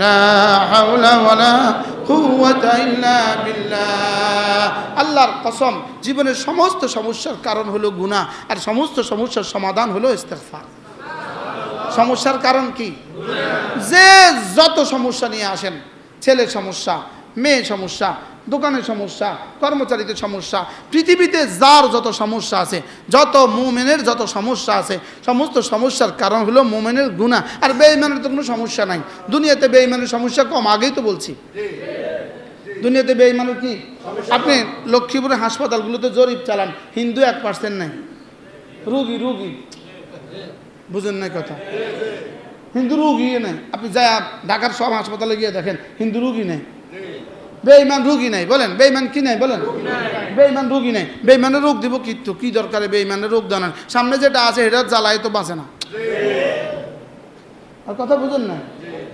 লা حول ولا আল্লাহর কসম, জীবনের সমস্ত সমস্যার কারণ হলো গুণা আর সমস্ত সমস্যার সমাধান হলো ইস্তেগফার। সমস্যার কারণ কি? যে যত সমস্যা নিয়ে আসেন, ছেলের সমস্যা মেয়ে সমস্যা দোকানের সমস্যা, কর্মচারীদের সমস্যা, পৃথিবীতে যার যত সমস্যা আছে, যত মোমেনের যত সমস্যা আছে, সমস্ত সমস্যার কারণ হলো মোমেনের গুণা আর বেঈমানের তো কোনো সমস্যা নাই। দুনিয়াতে বেঈমানের সমস্যা কম, আগেই তো বলছি। দুনিয়াতে বেঈমানের কি? আপনি লক্ষ্মীপুরের হাসপাতালগুলোতে জরিপ চালান, হিন্দু এক পার্সেন্ট নাই। রুগী রুগী। বুঝেন নাই কথা? হিন্দু রুগী নেই। আপনি যা ঢাকার সব হাসপাতালে গিয়ে দেখেন, হিন্দু রুগী নেই। বেইমান রুগী নেই, বলেন। বেইমান কি নাই, বলেন। বেইমান রুগী নেই। বেইমানের রোগ দিব কি তো? কি দরকারে বেইমানের রোগ দানান সামনে যেটা আছে এটা জ্বালাই তো বাঁচে না। আর কথা বুঝেন না?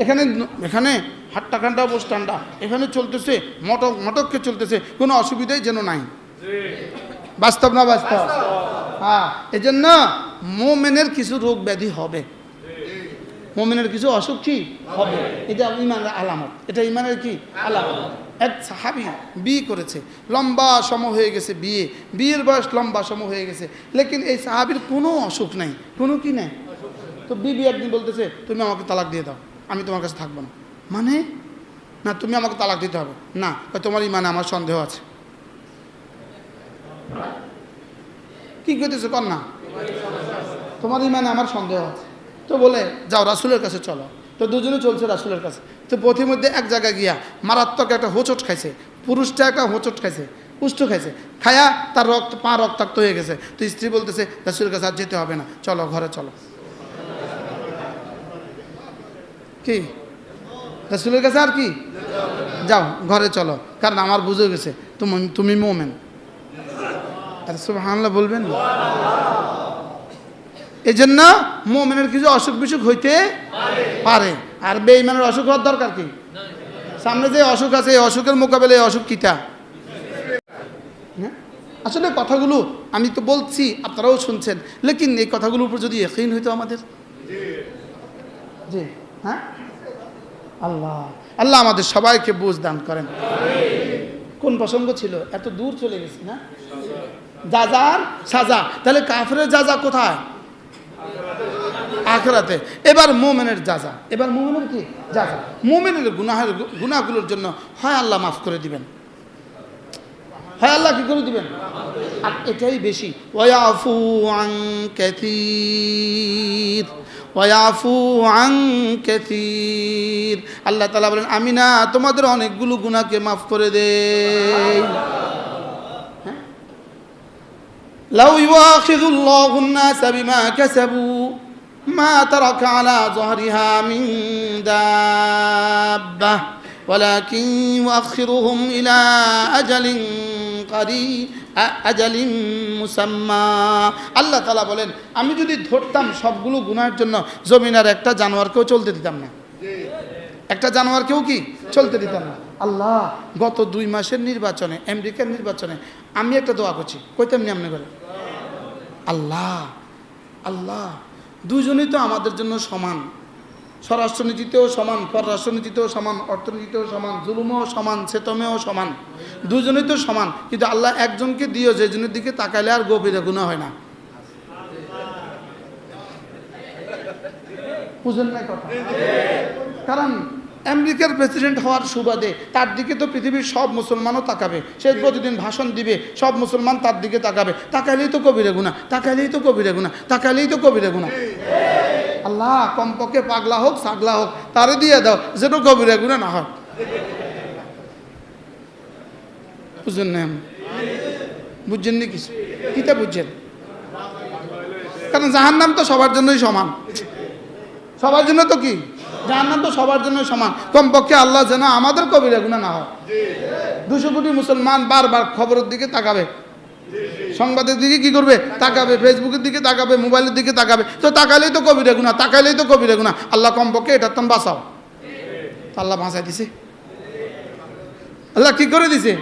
এখানে এখানে হাট্টা খান্ডা বস ঠান্ডা এখানে চলতেছে, মটক, মটককে চলতেছে, কোনো অসুবিধাই যেন নাই। বাস্তব না বাস্তব? হ্যাঁ এই জন্য মোমেনের কিছু রোগ ব্যাধি হবে। মোমেনের কিছু অসুখ কি? হবে। এটা ইমানের আলামত। এটা ইমানের কি? আলামত। এক সাহাবি বিয়ে করেছে। লম্বা সম হয়ে গেছে বিয়ে। বিয়ের বয়স লম্বা সম হয়ে গেছে। লেকিন এই সাহাবির কোনো অসুখ নাই। কোনো কি নাই? তো বিবি একদিন বলতেছে, তুমি আমাকে তালাক দিয়ে দাও। আমি তোমার কাছে থাকব না। মানে? না, তুমি আমাকে তালাক দিতে হবে। না তোমার ইমানে আমার সন্দেহ আছে। কি করতেছে কর না তোমার ইমানে আমার সন্দেহ আছে। তো বলে, যাও, রাসুলের কাছে চলো। তো দুজনে চলছে রাসুলের কাছে। তো পথির মধ্যে এক জায়গায় গিয়া মারাত্মক একটা হোঁচট খাইছে। পুরুষটা একটা হোঁচট খাইছে পুষ্ট খাইছে। খায়া তার রক্ত, পা রক্তাক্ত হয়ে গেছে। তো স্ত্রী বলতেছে, রাসুলের কাছে আর যেতে হবে না। চলো, ঘরে চলো। কি? রাসুলের কাছে আর কি? যাও, ঘরে চলো। কারণ আমার বুঝে গেছে, তুমি তুমি মোমেন। আর সব হামলা বলবেন? এই জন্য মোমেনের কিছু অসুখ বিসুখ হইতে পারে। আর বেইমানের অসুখ হওয়ার দরকার কি? সামনে যে অসুখ আছে, এই অসুখের মোকাবেলায় অসুখ কিটা? আসলে কথাগুলো আমি তো বলছি, আপনারাও শুনছেন। লেকিন এই কথাগুলোর উপর যদি একই হইতো আমাদের। জি হ্যাঁ? আল্লাহ আল্লাহ আমাদের সবাইকে বুঝ দান করেন। কোন প্রসঙ্গ ছিল? এত দূর চলে গেছি, না? যাজার সাজা। তাহলে কাফরের যা যা কোথায়? আখরাতে এবার মোমেনের যাজা এবার মোমেনের কি যাজা মোমেনের গুনাহের গুনাহগুলোর জন্য হয় আল্লাহ মাফ করে দিবেন হয় আল্লাহ কি করে দিবেন আর এটাই বেশি ওয়াফু আং ক্যাথির ওয়াফু আং ক্যাথির আল্লাহ তালা বলেন আমি না তোমাদের অনেকগুলো গুনাহকে মাফ করে দেই لو يواخذ الله الناس بما كسبوا ما ترك على ظهرها من دابة ولكن يؤخرهم إلى أجل قريب أجل مسمى আল্লাহ তালা বলেন আমি যদি ধরতাম সবগুলো গুনার জন্য জমিনার একটা জানোয়ারকেও চলতে দিতাম না একটা জানোয়ারকেও কি চলতে দিতাম না আল্লাহ গত দুই মাসের নির্বাচনে আমেরিকার নির্বাচনে আমি একটা দোয়া করছি কইতাম নি আপনি করে আল্লাহ আল্লাহ দুজনেই তো আমাদের জন্য সমান। স্বরাষ্ট্রনীতিতেও সমান, পররাষ্ট্রনীতিতেও সমান, অর্থনীতিতেও সমান, জুলুমেও সমান চেতমেও সমান। দুজনই তো সমান, কিন্তু আল্লাহ একজনকে দিও যেজনের দিকে তাকাইলে আর গভীরে গুণা হয় না। বুঝেন না কথা? কারণ আমেরিকার প্রেসিডেন্ট হওয়ার সুবাদে তার দিকে তো পৃথিবীর সব মুসলমানও তাকাবে। সে প্রতিদিন ভাষণ দিবে, সব মুসলমান তার দিকে তাকাবে। তাকাইলেই তো কবিরে গুণা তাকাইলেই তো কবিরে গুণা তাকাইলেই তো কবিরে গুণা আল্লাহ, কমপক্ষে পাগলা হোক সাগলা হোক, তারে দিয়ে দাও যেন কবিরে গুণা না হয়। বুঝলেন না বুঝছেন নি কিছু? কিতা বুঝছেন কারণ জাহার নাম তো সবার জন্যই সমান। সবার জন্য তো কি? জাহান্নাম তো সবার জন্য সমান। কমপক্ষে আল্লাহ যেন আমাদের কবিরা গুণা না হয়। দুশো কোটি মুসলমান বারবার খবরের দিকে তাকাবে। সংবাদের দিকে কি করবে? তাকাবে ফেসবুকের দিকে তাকাবে মোবাইলের দিকে তাকাবে। তো তাকালেই তো কবিরা গুণা তাকালেই তো কবিরা গুণা আল্লাহ কমপক্ষে এটা তো বাঁচাও। আল্লাহ বাঁচাই দিছে। আল্লাহ কি করে দিছে?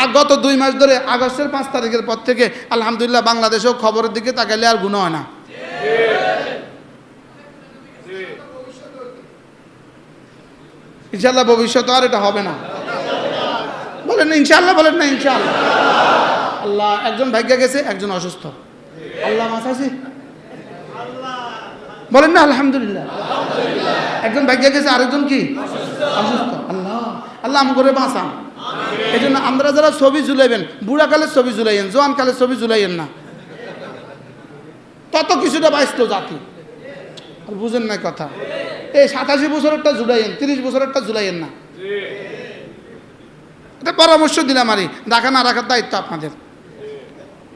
আর গত দুই মাস ধরে আগস্টের পাঁচ তারিখের পর থেকে আলহামদুলিল্লাহ বাংলাদেশেও খবরের দিকে তাকাইলে আর গুণ হয় না। ইনশাল্লাহ ভবিষ্যতে আর এটা হবে না। বলেন না ইনশাল্লাহ বলেন না ইনশাল্লাহ আল্লাহ একজন ভাগ্যা গেছে, একজন অসুস্থ। আল্লাহ মাসাছি বলেন না, আলহামদুলিল্লাহ। একজন ভাগ্যা গেছে, আরেকজন কি? অসুস্থ। আল্লাহ আল্লাহ আম করে বাঁচান। এই জন্য আমরা যারা ছবি ঝুলাইবেন বুড়াকালের ছবি ঝুলাইয়েন, জোয়ান কালের ছবি ঝুলাইয়েন না। তত কিছুটা বাঁচত জাতি। বুঝেন না কথা। এই সাতাশি বছরেরটা ঝুলাইয়েন তিরিশ বছরেরটা ঝুলাইয়েন না। এটা পরামর্শ দিলাম আরে, রাখা না রাখার দায়িত্ব আপনাদের।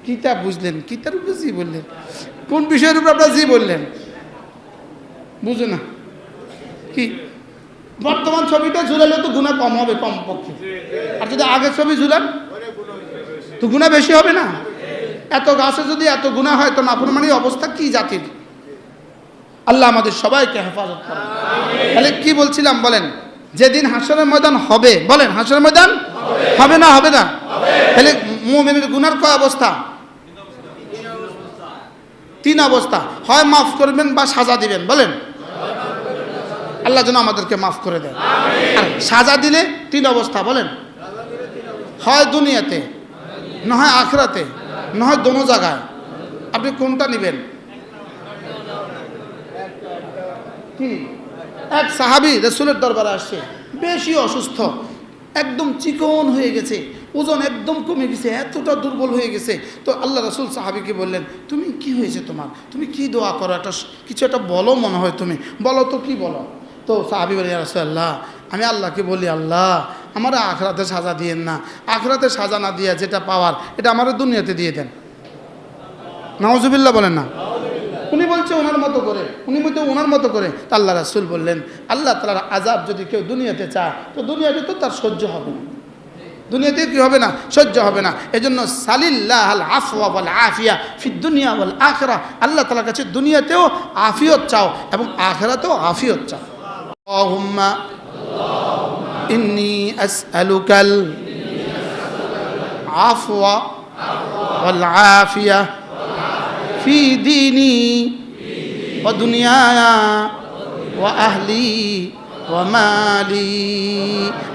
কিতা বুঝলেন, কিতার উপরে জি বললেন, কোন বিষয়ের উপর আপনারা জি বললেন? বুঝে না। কি? বর্তমান ছবিটা ঝুলালে তো গুণা কম হবে কম পক্ষে আর যদি আগের ছবি ঝুলান, তো গুণা বেশি হবে না? এত গাছে যদি এত গুণা হয়, তো নাফরমানির অবস্থা কি জাতির? আল্লাহ আমাদের সবাইকে হেফাজত করেন। তাহলে কি বলছিলাম বলেন? যেদিন হাসনের ময়দান হবে, বলেন, হাসরের ময়দান হবে না হবে না? তাহলে মুমিনের গুনার কয় অবস্থা? তিন অবস্থা। হয় মাফ করবেন বা সাজা দিবেন, বলেন? আল্লাহ যেন আমাদেরকে মাফ করে দেয় আর সাজা দিলে তিন অবস্থা, বলেন? হয় দুনিয়াতে না হয় আখরাতে না হয় দোনো জায়গায়। আপনি কোনটা নেবেন? কি? এক সাহাবি রসুলের দরবারে আসছে, বেশি অসুস্থ, একদম চিকন হয়ে গেছে, ওজন একদম কমে গেছে, এতটা দুর্বল হয়ে গেছে। তো আল্লাহ রসুল সাহাবিকে বললেন, তুমি কি হয়েছে তোমার? তুমি কি দোয়া করো? একটা কিছু একটা বলো মনে হয় তুমি। বলো তো কি বলো? তো সাহাবি বলি আল্লাহ আমি আল্লাহকে বলি, আল্লাহ, আমার আখরাতে সাজা দিয়েন না। আখরাতে সাজা না দিয়ে যেটা পাওয়ার, এটা আমার দুনিয়াতে দিয়ে দেন। নওয়াজুবিল্লাহ বলেন না। উনি বলছে ওনার মতো করে, উনি বলতে ওনার মতো করে। তা আল্লাহ রাসুল বললেন, আল্লাহ তালার আজাব যদি কেউ দুনিয়াতে চায়, তো দুনিয়াতে তো তার সহ্য হবে না। দুনিয়াতে কি হবে না? সহ্য হবে না। এজন্য সালিল্লাহ আল আফওয়া বল আফিয়া ফি দুনিয়া বল আখরা। আল্লাহ তালার কাছে দুনিয়াতেও আফিয়ত চাও এবং আখরাতেও আফিয়ত চাও। আল্লাহুম্মা, ইন্নি আসআলুকাল আফওয়া ওয়াল আফিয়া। ফি দিনি, ও দুনিয়া ও আহলি, ও মালি।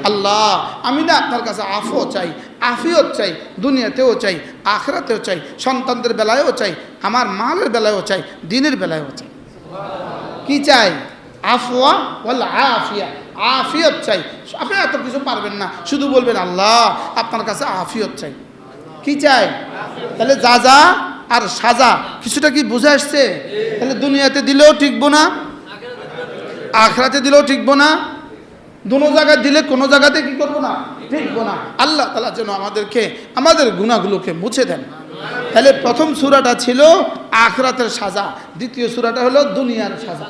আল্লাহ, আমি না আপনার কাছে আফও চাই আফিও চাই, দুনিয়াতেও চাই, আখরাতেও চাই, সন্তানদের বেলায়ও চাই, আমার মালের বেলায়ও চাই, দিনের বেলায়ও চাই। কি চাই? আফওয়া ওয়াল আফিয়া। আফিয়ত চাই। আপনি এত কিছু পারবেন না, শুধু বলবেন আল্লাহ, আপনার কাছে আফিয়ত চাই। কি চাই? তাহলে যা যা আর সাজা, কিছুটা কি বুঝে আসছে? তাহলে দুনিয়াতে দিলেও টিকবো না, আখরাতে দিলেও টিকবো না, দুনো জায়গায় দিলে কোনো জায়গাতে কি করব না? টিকবো না। আল্লাহ তালা যেন আমাদেরকে, আমাদের গুণাগুলোকে মুছে দেন। তাহলে প্রথম সুরাটা ছিল আখরাতের সাজা, দ্বিতীয় সুরাটা হলো দুনিয়ার সাজা।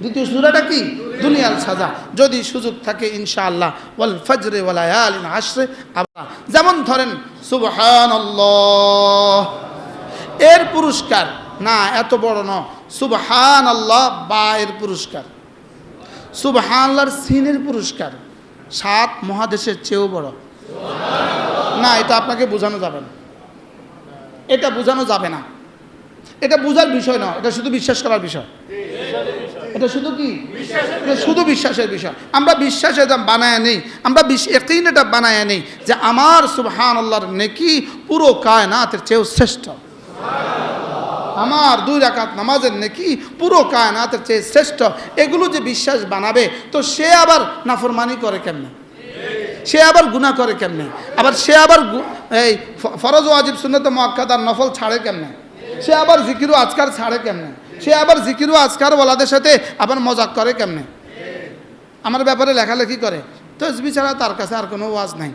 দ্বিতীয় সুরাটা কি? দুনিয়ার সাজা। যদি সুযোগ থাকে ইনশাআল্লাহ, ওয়াল ফজরে ওয়ালায়াল আশরে আবার যেমন ধরেন সুবহান এর পুরস্কার। না, এত বড় ন। সুবহান আল্লাহ বা এর পুরস্কার। সুবহান আল্লাহর সিনের পুরস্কার। সাত মহাদেশের চেয়েও বড়। না, এটা আপনাকে বোঝানো যাবে না। এটা বোঝানো যাবে না। এটা বোঝার বিষয় না এটা শুধু বিশ্বাস করার বিষয়। এটা শুধু কি? শুধু বিশ্বাসের বিষয়। আমরা বিশ্বাস এটা বানায় নেই। আমরা এটা বানায় নেই যে আমার সুবহান আল্লাহর নেকি পুরো কায়নাতের চেয়েও শ্রেষ্ঠ। আমার দুই রাকাত নামাজের নেকি পুরো কায়নাতের চেয়ে শ্রেষ্ঠ, এগুলো যে বিশ্বাস বানাবে, তো সে আবার নাফরমানি করে কেমনে? সে আবার গুণা করে কেমনে? আবার সে আবার এই ফরজ ও আজিব সুন্নত মক্কাদার নফল ছাড়ে কেমনে? সে আবার জিকিরু আজকার ছাড়ে কেমনে? সে আবার জিকিরু আজকার ওলাদের সাথে আবার মজাক করে কেমনে? আমার ব্যাপারে লেখালেখি করে। তসবি ছাড়া তার কাছে আর কোনো ওয়াজ নাই।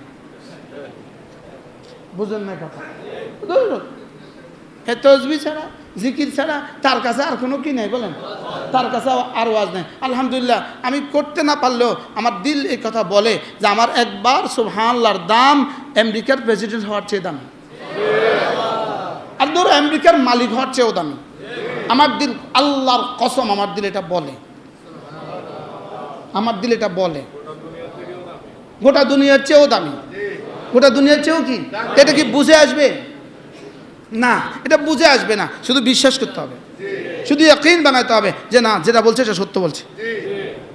বুঝলেন না কথা। এ তসবি ছাড়া, জিকির ছাড়া, তার কাছে আর কোনো কি নেই বলেন? তার কাছে আর ওয়াজ নেই। আলহামদুলিল্লাহ, আমি করতে না পারলেও আমার দিল এই কথা বলে যে আমার একবার সুবহানাল্লাহর দাম আমেরিকার প্রেসিডেন্ট হওয়ার চেয়ে দামি। আর ধরো আমেরিকার মালিক হওয়ার চেয়েও দামি। আমার দিল, আল্লাহর কসম আমার দিল এটা বলে। আমার দিল এটা বলে। গোটা দুনিয়ার চেয়েও দামি। গোটা দুনিয়ার চেয়েও কি? এটা কি বুঝে আসবে? না, এটা বুঝে আসবে না। শুধু বিশ্বাস করতে হবে। শুধু একদিন বানাতে হবে যে, না, যেটা বলছে, এটা সত্য বলছে।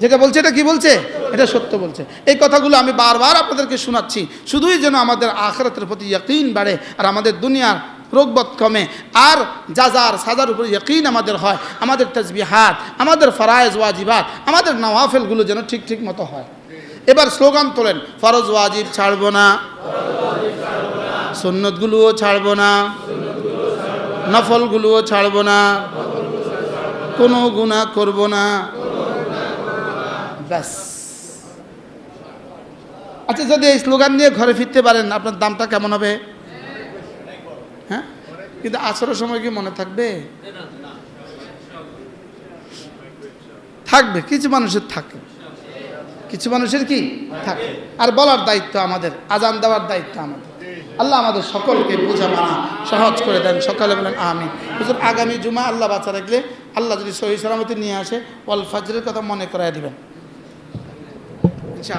যেটা বলছে, এটা কি বলছে? এটা সত্য বলছে। এই কথাগুলো আমি বারবার আপনাদেরকে শোনাচ্ছি। শুধুই যেন আমাদের আখরাতের প্রতি ইয়কিন বাড়ে আর আমাদের দুনিয়ার রোগবত কমে। আর যাজার সাজার উপর ইয়কিন আমাদের হয়, আমাদের তসবিহাত আমাদের ফরায়েজ ওয়াজিবাত, আমাদের নওয়াফেলগুলো যেন ঠিক ঠিক মতো হয়। এবার স্লোগান তোলেন, ফরজ ওয়াজিব ছাড়বো না। সুন্নতগুলোও ছাড়বো না। নফলগুলোও ছাড়বো না। কোনো গুণা করব না। ব্যাস। আচ্ছা যদি এই স্লোগান নিয়ে ঘরে ফিরতে পারেন, আপনার দামটা কেমন হবে? হ্যাঁ? কিন্তু আসরের সময় কি মনে থাকবে? থাকবে, কিছু মানুষের থাকে। কিছু মানুষের কি? থাকে। আর বলার দায়িত্ব আমাদের, আজান দেওয়ার দায়িত্ব আমাদের। আল্লাহ আমাদের সকলকে বোঝা মানা সহজ করে দেন। সকালে বলেন আমি হুজুর, আগামী জুমা আল্লাহ বাচ্চা রাখলে আল্লাহ যদি সহি সালামতি নিয়ে আসে, ওয়াল ফাজরের কথা মনে করাই দেবেন। আচ্ছা